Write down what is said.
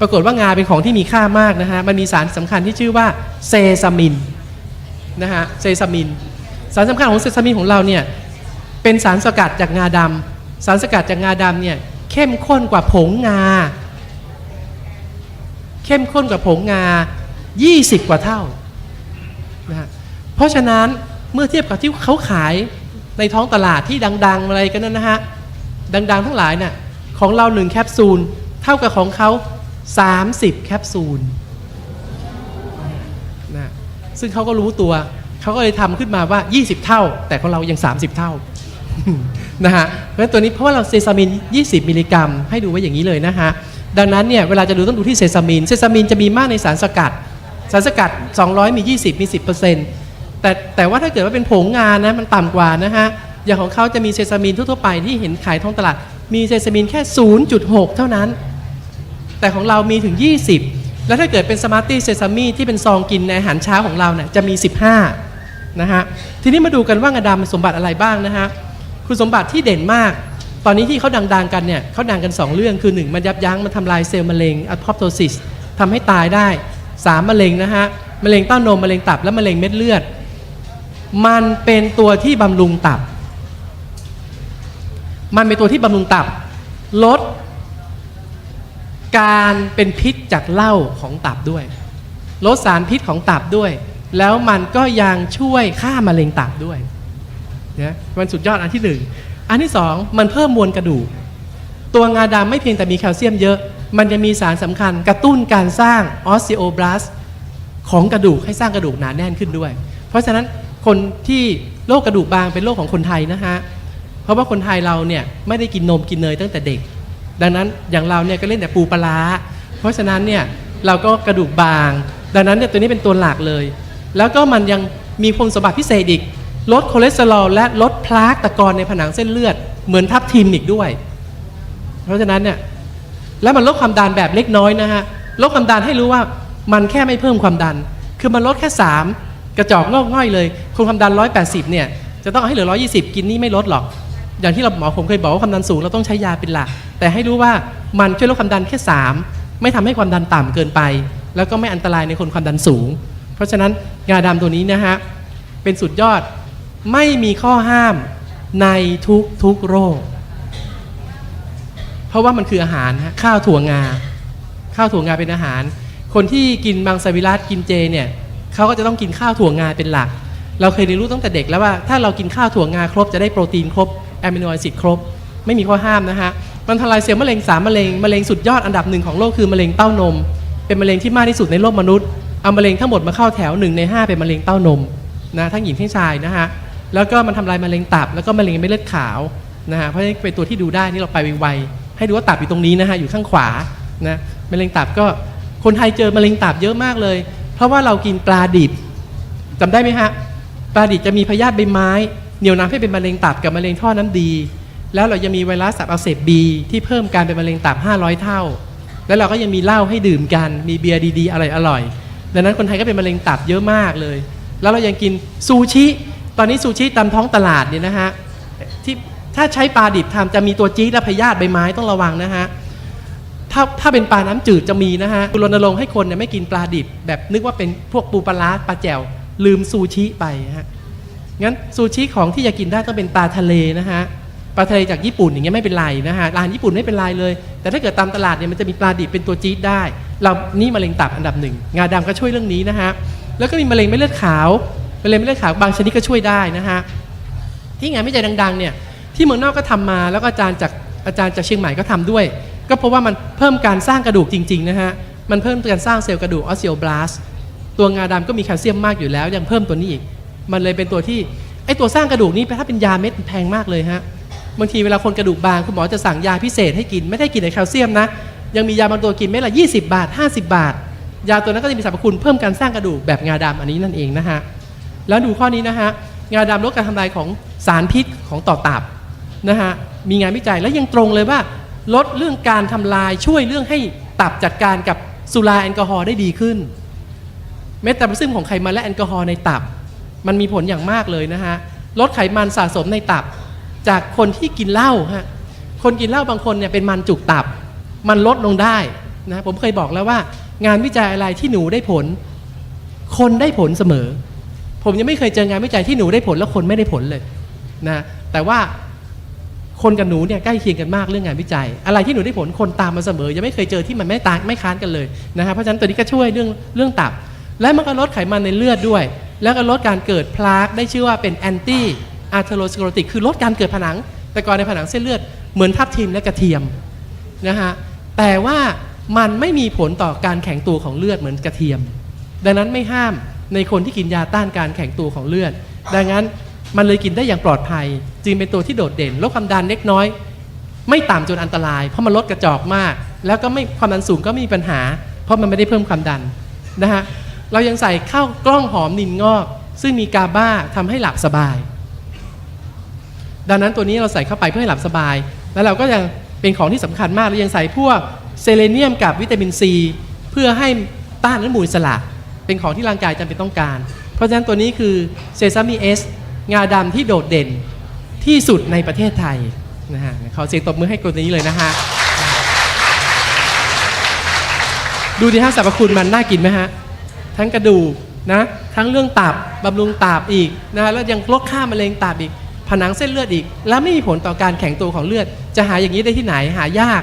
ปรากฏว่างาเป็นของที่มีค่ามากนะฮะ มันมีสารสำคัญที่ชื่อว่าเซซามินนะฮะ เซซามิน สารสำคัญของเซซามินของเราเนี่ยเป็นสารสกัดจากงาดำสารสกัดจากงาดำเนี่ยเข้มข้นกว่าผงงา เข้มข้นกว่าผงงา 20 กว่าเท่านะฮะ เพราะฉะนั้นเมื่อเทียบกับที่เขาขายในท้องตลาดที่ดัง ๆ อะไรกันนั่นนะฮะ ดัง ๆ ทั้งหลายเนี่ยของเราหนึ่งแคปซูล เท่ากับของเขา 30 แคปซูลนะซึ่งเขาก็รู้ตัวเขาก็เลยทำขึ้นมาว่า 20 เท่า แต่ของเรายัง 30 เท่านะฮะเพราะตัวนี้เพราะว่าเราเซซามิน 20 มิลลิกรัม ให้ดูไว้อย่างนี้เลยนะฮะ ดังนั้นเนี่ยเวลาจะดูต้องดูที่เซซามิน เซซามินจะมีมากในสารสกัด สารสกัด 200 มี 20 มี 10%แต่แต่ว่าถ้าเกิดว่าเป็นผงงานนะมันต่ำกว่านะฮะ อย่างของเขาจะมีเซซามินทั่วๆไปที่เห็นขายท้องตลาด มีเซซามินแค่ 0.6 เท่านั้น แต่ของเรามีถึง 20 แล้วถ้าเกิดเป็นสมาร์ตี้เซซามีที่เป็นซองกินในอาหารเช้าของเราเนี่ยจะมี 15 นะฮะ ทีนี้มาดูกันว่างาดำมีสมบัติอะไรบ้างนะฮะ คุณสมบัติที่เด่นมาก ตอนนี้ที่เขาดังๆกันเนี่ยเขาดังกัน 2 เรื่องคือ 1 มันยับยั้งมันทำลายเซลล์มะเร็งอะพอปโทซิสทำให้ตายได้ 3 มะเร็งนะฮะ มะเร็งเต้านม มะเร็งตับ และมะเร็งเม็ดเลือด มันเป็นตัวที่บำรุงตับ มันเป็นตัวที่บำรุงตับ ลด การเป็นพิษจากเหล้าของตับด้วย ลดสารพิษของตับด้วย แล้วมันก็ยังช่วยฆ่ามะเร็งตับด้วยนะมันสุดยอดอันที่หนึ่งอันที่สองมันเพิ่มมวลกระดูก ตัวงาดำไม่เพียงแต่มีแคลเซียมเยอะ มันจะมีสารสำคัญกระตุ้นการสร้างออส t โอบลาสของกระดูกให้สร้างกระดูกหนาแน่นขึ้นด้วย เพราะฉะนั้นคนที่โรคกระดูกบางเป็นโรคของคนไทยนะฮะ เพราะว่าคนไทยเราเนี่ยไม่ได้กินนมกินเนยตั้งแต่เด็ก ดังนั้นอย่างเราเนี่ยก็เล่นแต่ปูปลา เพราะฉะนั้นเนี่ยเราก็กระดูกบาง ดังนั้นเนี่ยตัวนี้เป็นตัวหลักเลย แล้วก็มันยังมีคุณสมบัติพิเศษอีก ลดคอเลสเตอรอลและลดพลาสตะกอนในผนังเส้นเลือด เหมือนทับทิมอีกด้วย เพราะฉะนั้นเนี่ยแล้วมันลดความดันแบบเล็กน้อยนะฮะลดความดันให้รู้ว่ามันแค่ไม่เพิ่มความดัน คือมันลดแค่ 3 กระจอกงอกง่อยเลยคนความดัน 180เนี่ยจะต้องให้เหลือ 120 กินนี่ไม่ลดหรอก อย่างที่เราหมอผมเคยบอกว่าความดันสูงเราต้องใช้ยาเป็นหลัก แต่ให้รู้ว่ามันช่วยลดความดันแค่ 3 ไม่ทำให้ความดันต่ำเกินไป แล้วก็ไม่อันตรายในคนความดันสูง เพราะฉะนั้นงาดำตัวนี้นะฮะเป็นสุดยอดไม่มีข้อห้ามในทุกทุกโรค เพราะว่ามันคืออาหารฮะข้าวถั่วงา ข้าวถั่วงาเป็นอาหาร คนที่กินมังสวิรัตกินเจเนี่ยเขาก็จะต้องกินข้าวถั่วงาเป็นหลัก เราเคยเรียนรู้ตั้งแต่เด็กแล้วว่าถ้าเรากินข้าวถั่วงาครบจะได้โปรตีนครบ แอมิโนแอซิดครบ ไม่มีข้อห้ามนะฮะ มันทลายเซลล์มะเร็งสามมะเร็งมะเร็งสุดยอดอันดับหนึ่งของโลกคือมะเร็งเต้านม เป็นมะเร็งที่มากที่สุดในโลกมนุษย์เอามะเร็งทั้งหมดมาเข้าแถวหนึ่งในห้าเป็นมะเร็งเต้านมนะทั้งหญิงทั้งชายนะฮะแล้วก็มันทำลายมะเร็งตับแล้วก็มะเร็งเม็ดเลือดขาวนะฮะเพราะฉะนั้นเป็นตัวที่ดูได้นี่เราไปไวๆให้ดูว่าตับอยู่ตรงนี้นะฮะอยู่ข้างขวานะมะเร็งตับก็คนไทยเจอมะเร็งตับเยอะมากเลย เพราะว่าเรากินปลาดิบจำได้ไหมฮะปลาดิบจะมีพยาธิใบไม้ เหนี่ยวนำให้เป็นมะเร็งตับกับมะเร็งท่อน้ำดี แล้วเรายังมีไวรัสตับอักเสบบีที่เพิ่มการเป็นมะเร็งตับ 500 เท่า แล้วเราก็ยังมีเหล้าให้ดื่มกัน มีเบียร์ดีๆอร่อยๆดังนั้นคนไทยก็เป็นมะเร็งตับเยอะมากเลย แล้วเรายังกินซูชิ ตอนนี้ซูชิตามท้องตลาดเนี่ยนะฮะที่ถ้าใช้ปลาดิบทำจะมีตัวจี๊ดและพยาธิใบไม้ต้องระวังนะฮะถ้าถ้าเป็นปลาน้ำจืดจะมีนะฮะรณรงค์ให้คนเนี่ยไม่กินปลาดิบ แบบนึกว่าเป็นพวกปูปลาร้าปลาแจ่วลืมซูชิไปฮะ งั้นซูชิของที่จะกินได้ต้องเป็นปลาทะเลนะฮะปลาทะเลจากญี่ปุ่นอย่างเงี้ยไม่เป็นไรนะฮะร้านญี่ปุ่นไม่เป็นไรเลย แต่ถ้าเกิดตามตลาดเนี่ยมันจะมีปลาดิบเป็นตัวจี๊ดได้ เรานี่มะเร็งตับอันดับหนึ่งงาดำก็ช่วยเรื่องนี้นะฮะแล้วก็มีมะเร็งเม็ดเลือดขาวมะเร็งเม็ดเลือดขาวบางชนิดก็ช่วยได้นะฮะที่งานวิจัยดังๆเนี่ยที่เมืองนอกก็ทำมาแล้วก็อาจารย์จากอาจารย์จากเชียงใหม่ก็ทำด้วย ก็เพราะว่ามันเพิ่มการสร้างกระดูกจริงๆนะฮะมันเพิ่มการสร้างเซลล์กระดูกออส t โอบลาสตัวงาดำก็มีแคลเซียมมากอยู่แล้วยังเพิ่มตัวนี้อีก มันเลยเป็นตัวที่ไอตัวสร้างกระดูกนี้ถ้าเป็นยาเม็ดแพงมากเลยฮะบางทีเวลาคนกระดูกบางคุณหมอจะสั่งยาพิเศษให้กินไม่ได้กินแต่แคลเซียมนะยังมียาบางตัวกินเม็ดละ20 บาท 50 บาท ยาตัวนั้นก็จะมีสรรพคุณเพิ่มการสร้างกระดูกแบบงาดำอันนี้นั่นเองนะฮะแล้วดูข้อนี้นะฮะงาดำลดการทำลายของสารพิษของต่อตับนะฮะมีงานวิจัยและยังตรงเลยว่า ลดเรื่องการทำลายช่วยเรื่องให้ตับจัดการกับสุราแอลกอฮอล์ได้ดีขึ้น เมตาบอลิซึมของไขมันและแอลกอฮอล์ในตับ มันมีผลอย่างมากเลยนะฮะลดไขมันสะสมในตับ จากคนที่กินเหล้าฮะคนกินเหล้าบางคนเนี่ยเป็นมันจุกตับ มันลดลงได้นะผมเคยบอกแล้วว่า งานวิจัยอะไรที่หนูได้ผล คนได้ผลเสมอ ผมยังไม่เคยเจองานวิจัยที่หนูได้ผลแล้วคนไม่ได้ผลเลยนะแต่ว่าคนกับหนูเนี่ยใกล้เคียงกันมากเรื่องงานวิจัย อะไรที่หนูได้ผลคนตามมาเสมอ ยังไม่เคยเจอที่มันไม่ตางไม่ค้านกันเลยนะฮะเพราะฉะนั้นตัวนี้ก็ช่วยเรื่องเรื่องตับ และมันก็ลดไขมันในเลือดด้วย แล้วก็ลดการเกิดพลาร์กได้ชื่อว่าเป็นแอนตี้อาร์เทโรสครติกคือลดการเกิดผนัง แต่ก่อนในผนังเส้นเลือดเหมือนทับทิมและกระเทียมนะฮะแต่ว่ามันไม่มีผลต่อการแข็งตัวของเลือดเหมือนกระเทียม ดังนั้นไม่ห้ามในคนที่กินยาต้านการแข็งตัวของเลือด ดังนั้นมันเลยกินได้อย่างปลอดภัย จึงเป็นตัวที่โดดเด่นลดความดันเล็กน้อย ไม่ต่ำจนอันตราย เพราะมันลดกระจอกมาก แล้วก็ไม่ความดันสูงก็ไม่มีปัญหา เพราะมันไม่ได้เพิ่มความดันนะฮะ เรายังใส่ข้าวกล้องหอมนินงอก ซึ่งมีกาบ้าทำให้หลับสบาย ดังนั้นตัวนี้เราใส่เข้าไปเพื่อให้หลับสบาย แล้วเราก็ยังเป็นของที่สำคัญมากเรายังใส่พวกเซเลเนียมกับวิตามินซี เพื่อให้ต้านอนุมูลอิสระ เป็นของที่ร่างกายจำเป็นต้องการ เพราะฉะนั้นตัวนี้คือเซซามิเอสงาดำที่โดดเด่นที่สุดในประเทศไทยนะฮะขอเสียงตบมือให้ตัวนี้เลยนะฮะดูดิฮะสรรพคุณมันน่ากินไหมฮะ ทั้งกระดูกนะทั้งเรื่องตับบำรุงตับอีกนะแล้วยังลดค่ามะเร็งตับอีก ผนังเส้นเลือดอีก แล้วไม่มีผลต่อการแข็งตัวของเลือด จะหาอย่างนี้ได้ที่ไหนหายาก